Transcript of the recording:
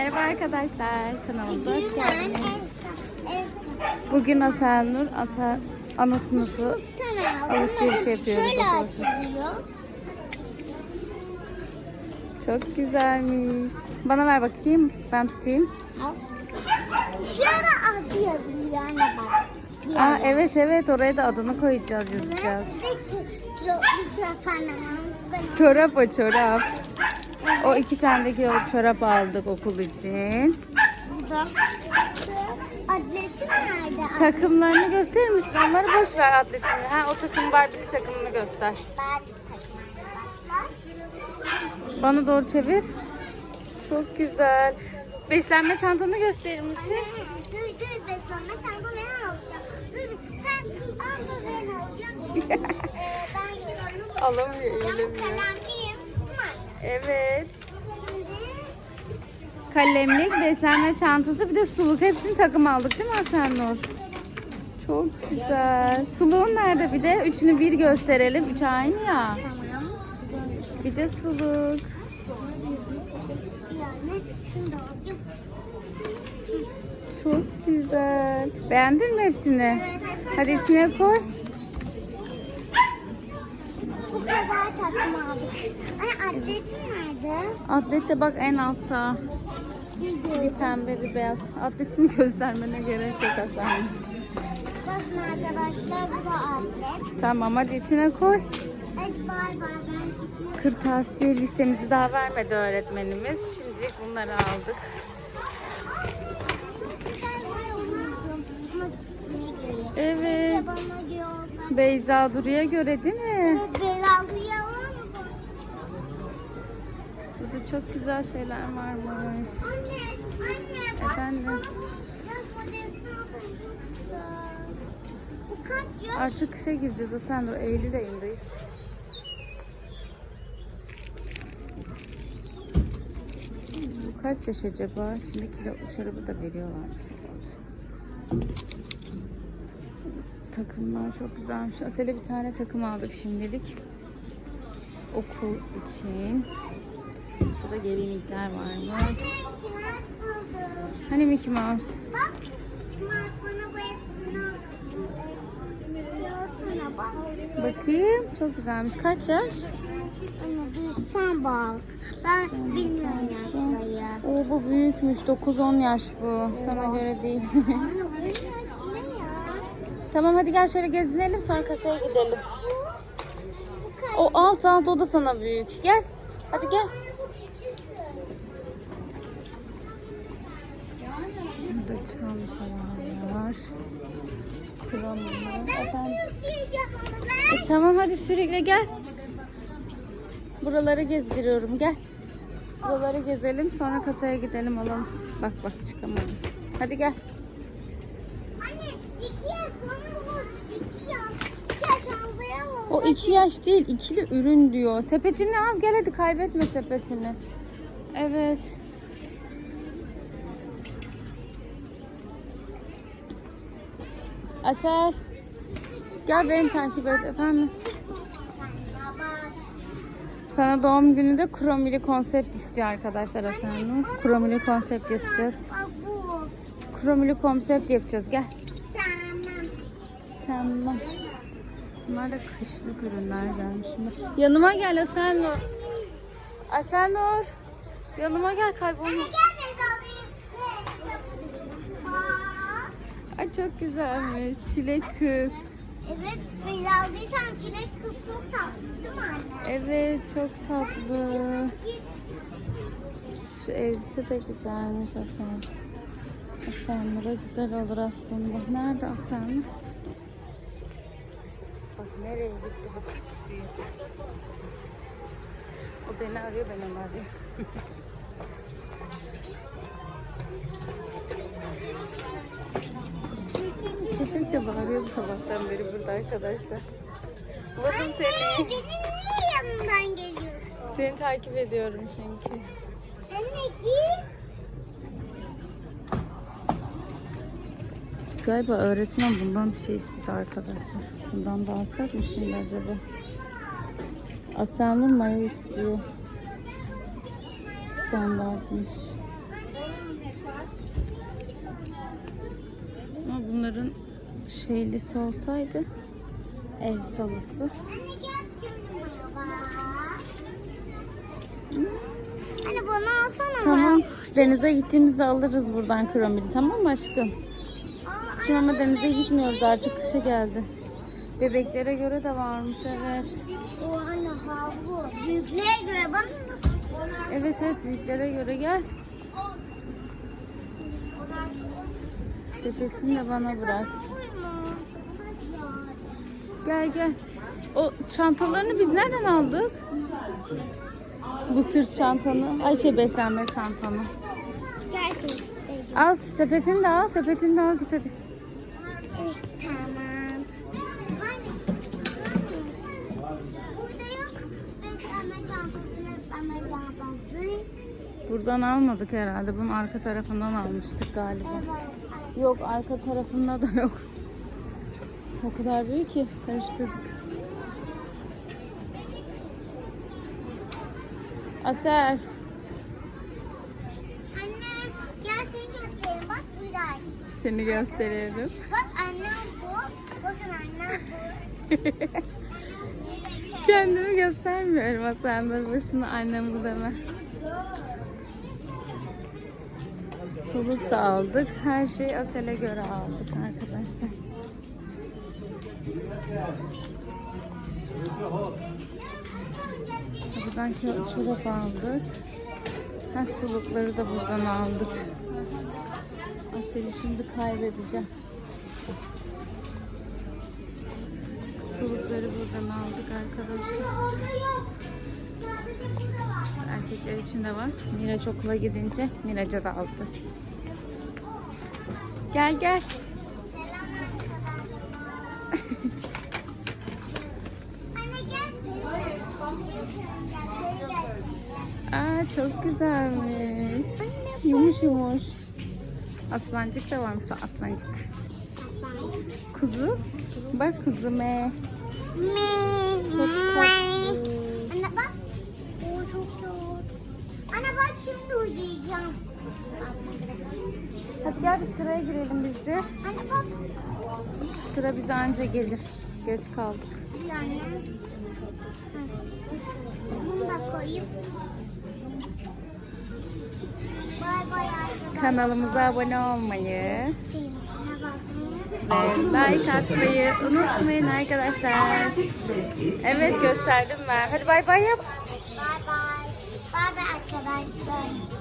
Merhaba arkadaşlar. Kanalımıza hoş geldiniz. Bugün Asel Nur, Asa, ana sınıfı. Alışveriş yapıyoruz çok güzelmiş. Bana ver bakayım. Ben tutayım. Şurada adı yazılıyor anne bak. Aa evet evet oraya da adını koyacağız yazacağız. Bir. Çorap o çorap. O iki tane de kiloluk çorap aldık okul için. Burada. Atleti nerede? Takımlarını gösterir misin? Onları boş ver atletini. Ha o takım Barbie takımını göster. Ben takım arkadaşlar. Bana doğru çevir. Çok güzel. Beslenme çantanı gösterir misin? Dur dur beslenme sen bu ne alacaksın? Dur sen al bu ben alacağım. ee, ben. Alamıyor, Ben eğilemiyor. Evet. Kalemlik, beslenme çantası bir de suluk. Hepsini takım aldık değil mi Hasan Nur? Çok güzel. Suluğun nerede bir de? Üçünü bir gösterelim. Üç aynı ya. Bir de suluk. Çok güzel. Beğendin mi hepsini? Hadi içine koy. Bu kadar takım aldık. Anne atletim nerede? Atlet de bak en altta. Bir pembe bir beyaz. Atletini göstermene gerek yok Hasan. Bakın arkadaşlar bu da atlet. Tamam hadi içine koy. Hadi bay bay Kırtasiye listemizi daha vermedi öğretmenimiz. Şimdilik bunları aldık. Evet. Beyza Duru'ya göre değil mi? Burada çok güzel şeyler varmış. Efendim? Bu kaç yaş? Artık şey gireceğiz Hasan Dur. Eylül ayındayız. Bu kaç yaş acaba? Şimdi kilo şarabı da veriyorlarmış. Takımlar çok güzelmiş. Asel'e bir tane takım aldık şimdilik. Okul için. Burada gelinlikler varmış. Hani Mickey Mouse? Bak. Kiraz bana bu hepsini bak. Bakayım. Çok güzelmiş. Kaç yaş? Anne dur sen bak. Ben bilmiyorum yaşları. Oo bu büyükmüş. 9-10 yaş bu. Sana göre değil. Tamam hadi gel şöyle gezinelim sonra kasaya gidelim. O alt alt o da sana büyük. Gel. Hadi gel. Burada var. Yiyeceğim onu ben. E, tamam hadi sürükle gel. Buraları gezdiriyorum gel. Buraları gezelim sonra kasaya gidelim alalım. Bak bak çıkamadım. Hadi gel. O iki yaş değil ikili ürün diyor. Sepetini al gel hadi kaybetme sepetini. Evet. Asel. Gel beni takip et efendim. Sana doğum gününde kromili konsept istiyor arkadaşlar Asel Nur. Kromili konsept yapacağız. Kromili konsept yapacağız gel. Tamam. Tamam. Bunlar da kışlık ürünler gelmiş. Yanıma gel Asenur. Asenur. Yanıma gel kaybolma. Gel biz alayım. Bak. Ay çok güzelmiş. Çilek kız. Evet, Beyza'lıyı tam çilek kız çok tatlı değil mi anne? Evet çok tatlı. Şu elbise de güzelmiş Asen. Asenur'a güzel olur aslında. Nerede Asenur? Bak nereye gitti bu kız? O beni arıyor ben onu. de bağırıyordu sabahtan beri burada arkadaşlar. Buldum seni. Benim niye yanımdan geliyorsun? Seni takip ediyorum çünkü. Anne git. Galiba öğretmen bundan bir şey istedi arkadaşlar. Bundan da alsak mı şimdi acaba? Asen'in mayo istiyor. Standartmış. Ama bunların şeylisi olsaydı el salısı. Bak. Anne bunu alsana Tamam. Denize gittiğimizde alırız buradan kromili. Tamam mı aşkım? Şimdi ama denize gitmiyoruz artık kışa geldi. Bebeklere göre de varmış evet. O anne havlu. Büyüklüğe göre bana nasıl? Evet evet büyüklere göre gel. Sepetini de bana bırak. Gel gel. O çantalarını biz nereden aldık? Bu sırt çantanı. Ay şey beslenme çantanı. Gel. Al sepetini de al. Sepetini de al git hadi. Tamam. Hani? Burada yok. Beslenme çantası, beslenme çantası. Buradan almadık herhalde. Bunun arka tarafından almıştık galiba. Evet. Yok arka tarafında da yok. O kadar büyük ki karıştırdık. Asel. Anne gel seni göstereyim. Bak Miray. Seni gösterelim. Bak annem bu. Bakın annem bu. Kendimi göstermiyorum Asel. Boşuna annem bu deme. Soluk da aldık. Her şeyi Asel'e göre aldık arkadaşlar. Buradan çorap aldık. Ha sulukları da buradan aldık. Asel'i şimdi kaybedeceğim. Sulukları buradan aldık arkadaşlar. Erkekler için de var. Miraç okula gidince Miraç'a da alacağız. Gel gel. Aa çok güzelmiş. Yumuş yumuş. Aslancık da varmış aslancık. Kuzu. Bak kuzu me. Çok tatlı. Anne bak. Oo çok çok. Anne bak şimdi uyuyacağım. Hadi gel bir sıraya girelim biz de. Sıra bize anca gelir. Geç kaldık. Hı. Bunu da koyayım. Bay bay arkadaşlar. Kanalımıza abone olmayı ve like atmayı unutmayın arkadaşlar. Evet gösterdim ben. Hadi bay bay yap. Bay bay. Bay bay arkadaşlar.